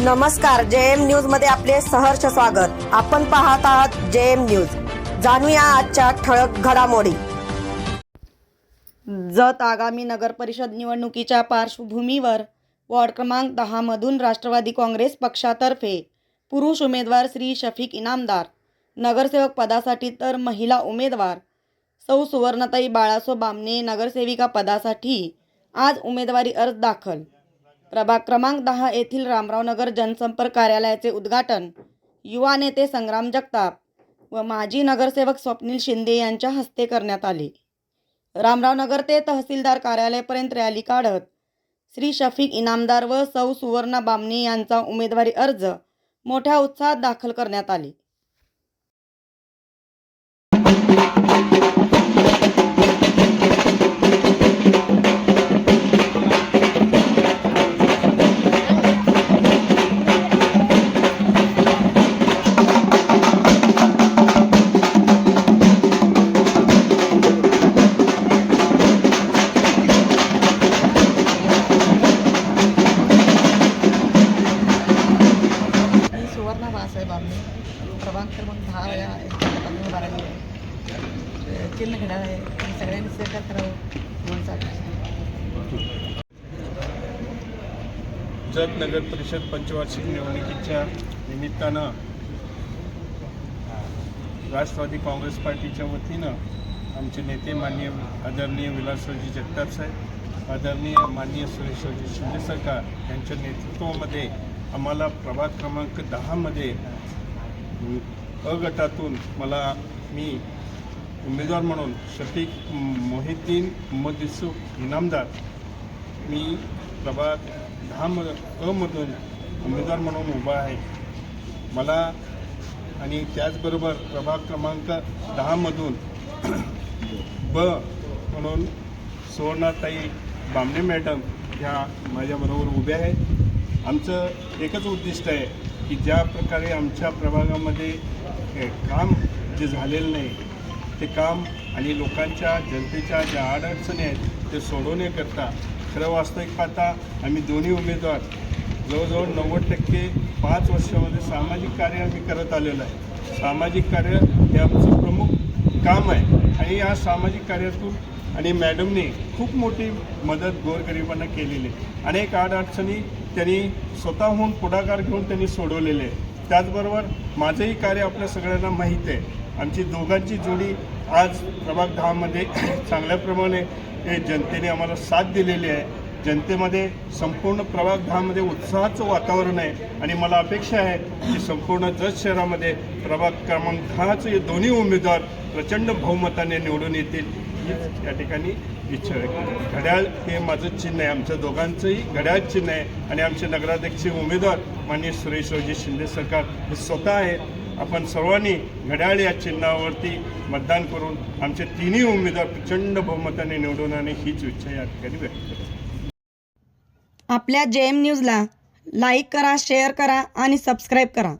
नमस्कार जे एम न्यूजमध्ये आपले सहर्ष स्वागत. आपण पाहत आहात जे एम न्यूज. जाणूया आजच्या ठळक घडामोडी. जत आगामी नगर परिषद निवडणुकीच्या पार्श्वभूमीवर वॉर्ड क्रमांक दहामधून राष्ट्रवादी काँग्रेस पक्षातर्फे पुरुष उमेदवार श्री शफीक इनामदार नगरसेवक पदासाठी तर महिला उमेदवार सौ सुवर्णताई बाळासो बामणे नगरसेविका पदासाठी आज उमेदवारी अर्ज दाखल. प्रभाग क्रमांक दहा येथील रामराव नगर जनसंपर्क कार्यालयाचे उद्घाटन. युवा नेते संग्राम जगताप व माजी नगरसेवक स्वप्नील शिंदे यांच्या हस्ते करण्यात आले. रामराव नगर ते तहसीलदार कार्यालयापर्यंत रॅली काढत श्री शफीक इनामदार व सौ सुवर्णा बामणी यांचा उमेदवारी अर्ज मोठ्या उत्साहात दाखल करण्यात आले. पत्नी उभा राहिली आहे सगळ्यांनी सहकार करावं म्हणून जत नगर परिषद पंचवार्षिक निवडणुकीच्या निमित्तानं राष्ट्रवादी काँग्रेस पार्टीच्या वतीनं आमचे नेते माननीय आदरणीय विलासरावजी जगताप साहेब आदरणीय माननीय सुरेशरावजी शिंदे सरकार यांच्या नेतृत्वामध्ये आम्हाला प्रभाग क्रमांक दहामध्ये अ गटातून मला मी उमेदवार म्हणून शफीक मोहिद्दीन मोहम्मद इनामदार. मी प्रभाग दहा म अमधून उमेदवार म्हणून उभा आहे. मला आणि त्याचबरोबर प्रभाग क्रमांक दहामधून ब म्हणून सुवर्णाताई बामणे मॅडम ह्या माझ्याबरोबर उभ्या आहेत. आमचं एकच उद्दिष्ट आहे की ज्या प्रकारे आमच्या प्रभागामध्ये हे काम जे झालेलं नाही ते काम आणि लोकांच्या जनतेच्या ज्या अडचणी आहेत ते सोडवण्याकरता खरं वास्तविक पाहता आम्ही दोन्ही उमेदवार जवळजवळ नव्वद टक्के पाच वर्षामध्ये सामाजिक कार्य आम्ही करत आलेलो आहे. सामाजिक कार्य हे आमचं प्रमुख काम आहे. आणि या सामाजिक कार्यातून आणि मॅडमने खूप मोठी मदत गोरगरिबांना केलेली आहे. अनेक अडचणी त्यांनी स्वतःहून पुढाकार घेऊन त्यांनी सोडवलेले आहे त्याचबरोबर माझंही कार्य आपल्या सगळ्यांना माहीत आहे. आमची दोघांची जोडी आज प्रभाग दहामध्ये चांगल्याप्रमाणे हे जनतेने आम्हाला साथ दिलेली आहे. जनतेमध्ये संपूर्ण प्रभाग दहामध्ये उत्साहाचं वातावरण आहे आणि मला अपेक्षा आहे की संपूर्ण जत शहरामध्ये प्रभाग क्रमांक दहाचे हे दोन्ही उमेदवार प्रचंड बहुमताने निवडून येतील हीच या ठिकाणी इच्छा आहे घड्याळ हे माझं चिन्ह आहे आमच्या दोघांचंही घड्याळ चिन्ह आहे आणि आमचे नगराध्यक्ष उमेदवार माननीय सुरेशरावजी शिंदे सरकार हे स्वतः आहेत. आपण सर्वांनी घड्याळ या चिन्हावरती मतदान करून आमचे तिन्ही उमेदवार प्रचंड बहुमताने निवडून आणि हीच इच्छा या ठिकाणी व्यक्त करतो आपल्या जे एम न्यूजला लाईक करा शेअर करा आणि सबस्क्राईब करा.